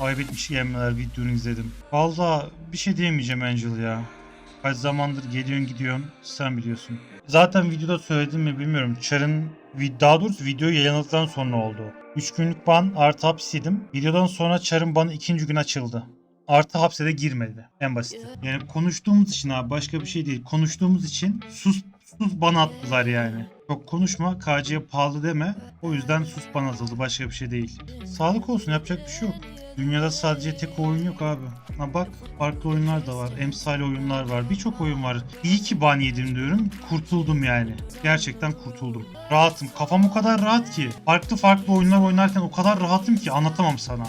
Ayıp etmiş gelmeler videonu izledim. Valla bir şey diyemeyeceğim Angel ya. Kaç zamandır geliyorsun gidiyorsun sen biliyorsun. Zaten videoda söyledim mi bilmiyorum. Çar'ın daha doğrusu video yayınladıktan sonra oldu. 3 günlük ban artı hapsiydim. Videodan sonra Çar'ın banı ikinci gün açıldı. Artı hapse de girmedi. En basiti. Yani konuştuğumuz için abi başka bir şey değil. Konuştuğumuz için sus sus bana attılar yani. Çok konuşma KC'ye pahalı deme. O yüzden sus bana atıldı başka bir şey değil. Sağlık olsun yapacak bir şey yok. Dünyada sadece tek oyun yok abi. Ha bak farklı oyunlar da var. Emsal oyunlar var. Birçok oyun var. İyi ki ban yedim diyorum. Kurtuldum yani. Gerçekten kurtuldum. Rahatım. Kafam o kadar rahat ki. Farklı farklı oyunlar oynarken o kadar rahatım ki anlatamam sana.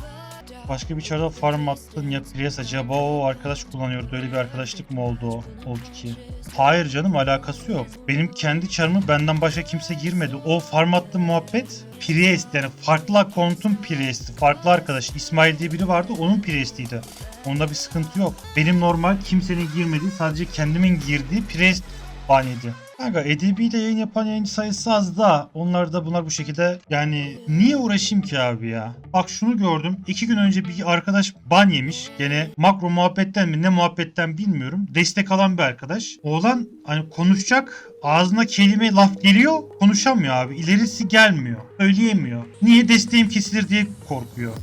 Başka bir çarda farm attın ya Prius acaba o arkadaş kullanıyordu. Öyle bir arkadaşlık mı oldu? Oldu ki. Hayır canım alakası yok. Benim kendi çarımı benden başka kimse girmedi. O farm attığım muhabbet Priest yani farklı account'un Priest'i. Farklı arkadaş. İsmail diye biri vardı onun Priest'iydi. Onda bir sıkıntı yok. Benim normal kimsenin girmediği sadece kendimin girdiği Priest ban yedi. Kanka edebiyle yayın yapan yayıncı sayısı az da onlar da bunlar bu şekilde yani niye uğraşayım ki abi ya? Bak şunu gördüm. iki gün önce bir arkadaş ban yemiş. Gene makro muhabbetten mi ne muhabbetten bilmiyorum. Destek alan bir arkadaş. Oğlan hani konuşacak ağzına kelime laf geliyor konuşamıyor abi. İlerisi gelmiyor. Söyleyemiyor. Niye desteğim kesilir diye korkuyor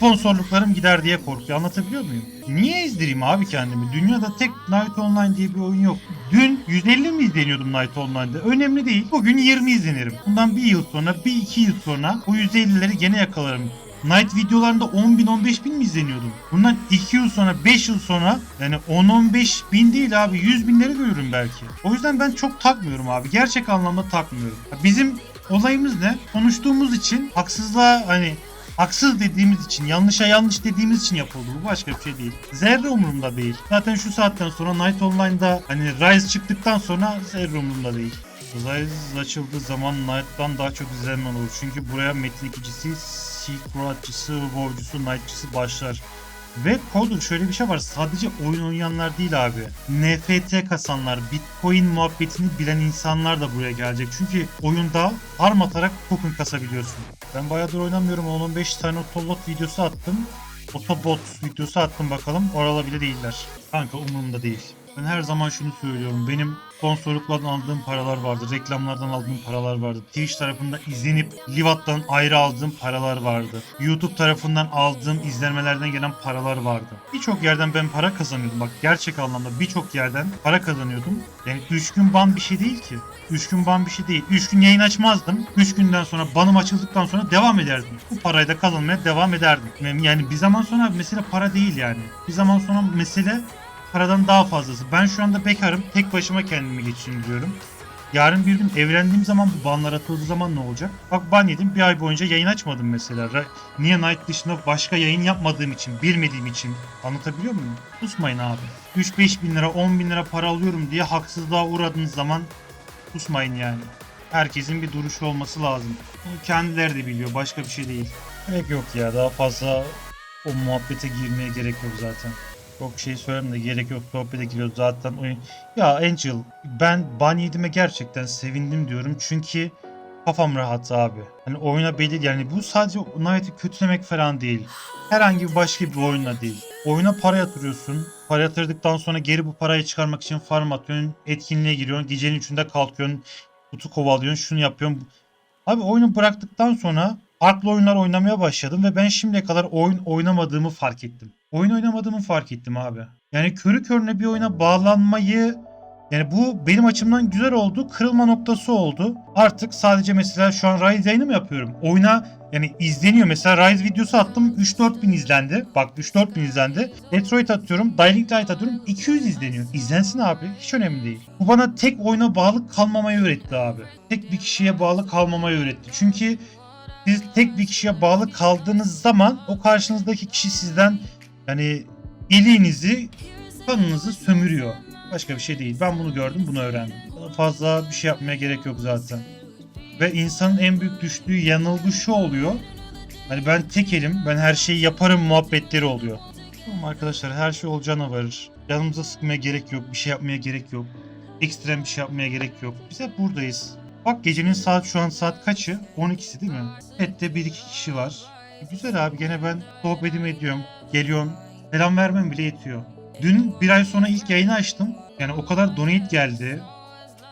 sponsorluklarım gider diye korkuyor. Anlatabiliyor muyum? Niye ezdireyim abi kendimi? Dünyada tek Night Online diye bir oyun yok. Dün 150 mi izleniyordum Night Online'da? Önemli değil. Bugün 20 izlenirim. Bundan bir yıl sonra, bir iki yıl sonra bu 150'leri gene yakalarım. Night videolarında 10 bin 15 bin mi izleniyordum? Bundan 2 yıl sonra 5 yıl sonra yani 10-15 bin değil abi 100 binleri görürüm belki. O yüzden ben çok takmıyorum abi. Gerçek anlamda takmıyorum. Bizim olayımız ne? Konuştuğumuz için haksızlığa hani haksız dediğimiz için, yanlışa yanlış dediğimiz için yapıldı. Bu başka bir şey değil. Zerre umurumda değil. Zaten şu saatten sonra Night Online'da hani Rise çıktıktan sonra zerre umurumda değil. Rise açıldığı zaman Knight'tan daha çok izlenme olur. Çünkü buraya Metin 2'cisi, Secret'cısı, War'cusu, Knight'cısı başlar. Ve Coder şöyle bir şey var. Sadece oyun oynayanlar değil abi. NFT kasanlar, Bitcoin muhabbetini bilen insanlar da buraya gelecek. Çünkü oyunda farm atarak token kasabiliyorsun. Ben bayağıdır oynamıyorum. 10-15 tane otobot videosu attım. Otobot videosu attım bakalım. Oralı bile değiller. Kanka umurumda değil. Ben her zaman şunu söylüyorum. Benim sponsorluklardan aldığım paralar vardı. Reklamlardan aldığım paralar vardı. Twitch tarafında izlenip Livat'tan ayrı aldığım paralar vardı. YouTube tarafından aldığım izlenmelerden gelen paralar vardı. Birçok yerden ben para kazanıyordum. Bak gerçek anlamda birçok yerden para kazanıyordum. Yani 3 gün ban bir şey değil ki. 3 gün ban bir şey değil. 3 gün yayın açmazdım. 3 günden sonra banım açıldıktan sonra devam ederdim. Bu parayı da kazanmaya devam ederdim. Yani bir zaman sonra mesele para değil yani. Bir zaman sonra mesele paradan daha fazlası. Ben şu anda bekarım. Tek başıma kendimi geçindiriyorum. Yarın bir gün evlendiğim zaman bu banlar atıldığı zaman ne olacak? Bak ban yedim bir ay boyunca yayın açmadım mesela. Niye Night dışında başka yayın yapmadığım için, bilmediğim için. Anlatabiliyor muyum? Susmayın abi. 3-5 bin lira, 10 bin lira para alıyorum diye haksızlığa uğradığınız zaman susmayın yani. Herkesin bir duruşu olması lazım. Bunu kendileri de biliyor. Başka bir şey değil. Gerek yok ya. Daha fazla o muhabbete girmeye gerek yok zaten. Çok şey söyleyeyim de gerek yok sohbete giriyoruz zaten oyun. Ya Angel ben ban gerçekten sevindim diyorum çünkü kafam rahat abi. Hani oyuna belli yani bu sadece Knight'ı kötülemek falan değil. Herhangi bir başka bir oyunla değil. Oyuna para yatırıyorsun. Para yatırdıktan sonra geri bu parayı çıkarmak için farm atıyorsun. Etkinliğe giriyorsun. Gecenin içinde kalkıyorsun. Kutu kovalıyorsun. Şunu yapıyorsun. Abi oyunu bıraktıktan sonra farklı oyunlar oynamaya başladım ve ben şimdiye kadar oyun oynamadığımı fark ettim. Oyun oynamadığımı fark ettim abi. Yani körü körüne bir oyuna bağlanmayı yani bu benim açımdan güzel oldu. Kırılma noktası oldu. Artık sadece mesela şu an Rise yayını mı yapıyorum? Oyuna yani izleniyor. Mesela Rise videosu attım 3-4 bin izlendi. Bak 3-4 bin izlendi. Detroit atıyorum. Dying Light atıyorum. 200 izleniyor. İzlensin abi. Hiç önemli değil. Bu bana tek oyuna bağlı kalmamayı öğretti abi. Tek bir kişiye bağlı kalmamayı öğretti. Çünkü siz tek bir kişiye bağlı kaldığınız zaman o karşınızdaki kişi sizden yani iliğinizi, kanınızı sömürüyor. Başka bir şey değil. Ben bunu gördüm, bunu öğrendim. Fazla bir şey yapmaya gerek yok zaten. Ve insanın en büyük düştüğü yanılgı şu oluyor. Hani ben tekelim, ben her şeyi yaparım muhabbetleri oluyor. Tamam arkadaşlar her şey olacağına varır. Yanımıza sıkmaya gerek yok, bir şey yapmaya gerek yok. Ekstrem bir şey yapmaya gerek yok. Biz hep buradayız. Bak gecenin saat şu an saat kaçı? 12'si değil mi? Pet'te 1-2 kişi var. Güzel abi gene ben sohbetimi ediyorum. Geliyorsun. Selam vermem bile yetiyor. Dün bir ay sonra ilk yayını açtım. Yani o kadar donate geldi.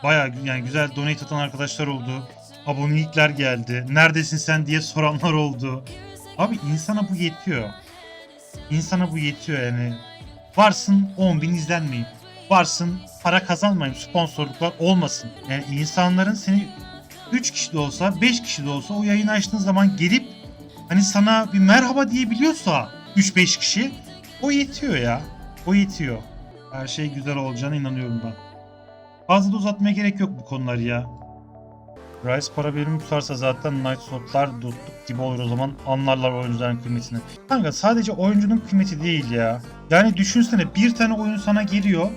Bayağı yani güzel donate atan arkadaşlar oldu. Abonelikler geldi. Neredesin sen diye soranlar oldu. Abi insana bu yetiyor. İnsana bu yetiyor yani. Varsın 10 bin izlenmeyin. Varsın para kazanmayın. Sponsorluklar olmasın. Yani insanların seni 3 kişi de olsa 5 kişi de olsa o yayını açtığın zaman gelip hani sana bir merhaba diyebiliyorsa 3-5 kişi o yetiyor ya. O yetiyor. Her şey güzel olacağına inanıyorum ben. Fazla da uzatmaya gerek yok bu konuları ya. Rice para birimi tutarsa zaten Night Slot'lar dutluk gibi olur o zaman anlarlar oyuncuların kıymetini. Kanka sadece oyuncunun kıymeti değil ya. Yani düşünsene bir tane oyun sana geliyor.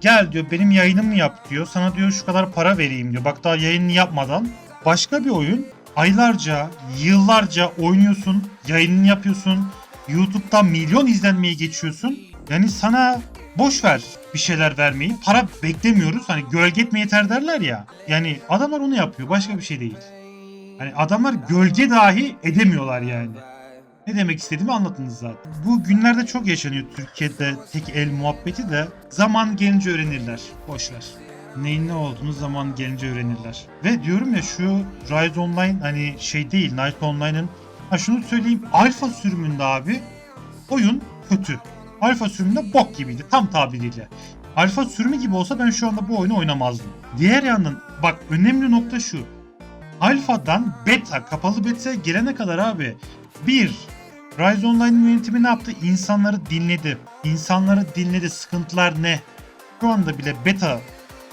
Gel diyor benim yayınımı yap diyor. Sana diyor şu kadar para vereyim diyor. Bak daha yayını yapmadan. Başka bir oyun aylarca, yıllarca oynuyorsun. Yayınını yapıyorsun. YouTube'da milyon izlenmeyi geçiyorsun. Yani sana boş ver bir şeyler vermeyi. Para beklemiyoruz. Hani gölge etme yeter derler ya. Yani adamlar onu yapıyor. Başka bir şey değil. Hani adamlar gölge dahi edemiyorlar yani. Ne demek istediğimi anlatınız zaten. Bu günlerde çok yaşanıyor Türkiye'de tek el muhabbeti de zaman gelince öğrenirler. Boş ver. Neyin ne olduğunu zaman gelince öğrenirler. Ve diyorum ya şu Rise Online hani şey değil Night Online'ın ha şunu söyleyeyim alfa sürümünde abi oyun kötü. Alfa sürümünde bok gibiydi tam tabiriyle. Alfa sürümü gibi olsa ben şu anda bu oyunu oynamazdım. Diğer yandan bak önemli nokta şu. Alfa'dan beta, kapalı beta gelene kadar abi bir Rise Online yönetimi ne yaptı? İnsanları dinledi. İnsanları dinledi. Sıkıntılar ne? Şu anda bile beta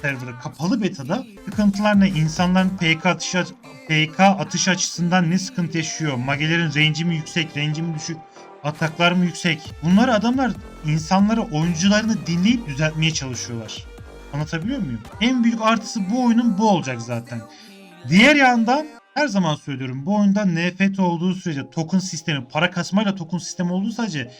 serverı kapalı beta'da sıkıntılar ne? İnsanların PK atış, PK atış açısından ne sıkıntı yaşıyor? Magelerin range'i mi yüksek, range'i mi düşük? Ataklar mı yüksek? Bunları adamlar insanları, oyuncularını dinleyip düzeltmeye çalışıyorlar. Anlatabiliyor muyum? En büyük artısı bu oyunun bu olacak zaten. Diğer yandan her zaman söylüyorum bu oyunda NFT olduğu sürece token sistemi, para kasmayla token sistemi olduğu sürece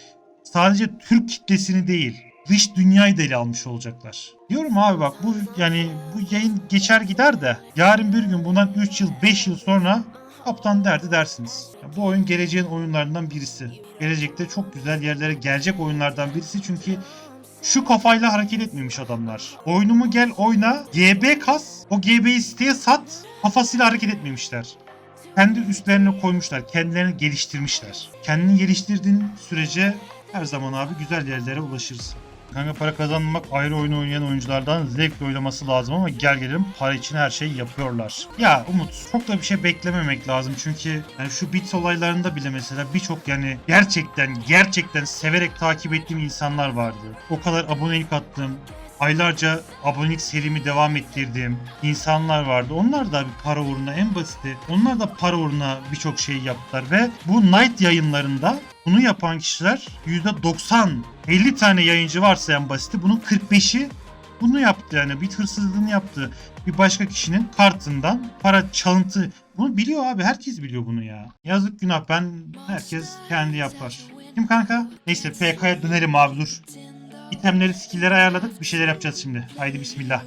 sadece Türk kitlesini değil dış dünyayı da ele almış olacaklar. Diyorum abi bak bu yani bu yayın geçer gider de yarın bir gün bundan 3 yıl 5 yıl sonra kaptan derdi dersiniz. Ya bu oyun geleceğin oyunlarından birisi. Gelecekte çok güzel yerlere gelecek oyunlardan birisi çünkü şu kafayla hareket etmemiş adamlar. Oyunumu gel oyna, GB kas, o GB'yi siteye sat kafasıyla hareket etmemişler. Kendi üstlerine koymuşlar, kendilerini geliştirmişler. Kendini geliştirdiğin sürece her zaman abi güzel yerlere ulaşırsın. Kanka para kazanmak ayrı oyun oynayan oyunculardan zevkle oynaması lazım ama gel gelelim para için her şeyi yapıyorlar. Ya Umut çok da bir şey beklememek lazım çünkü yani şu bit olaylarında bile mesela birçok yani gerçekten gerçekten severek takip ettiğim insanlar vardı. O kadar abonelik attım, aylarca abonelik serimi devam ettirdiğim insanlar vardı. Onlar da bir para uğruna en basiti. Onlar da para uğruna birçok şey yaptılar ve bu Night yayınlarında bunu yapan kişiler %90 50 tane yayıncı varsa en basiti bunun 45'i bunu yaptı yani bir hırsızlığını yaptı. Bir başka kişinin kartından para çalıntı. Bunu biliyor abi herkes biliyor bunu ya. Yazık günah ben herkes kendi yapar. Kim kanka? Neyse PK'ya dönelim abi dur. İtemleri skill'leri ayarladık bir şeyler yapacağız şimdi. Haydi bismillah.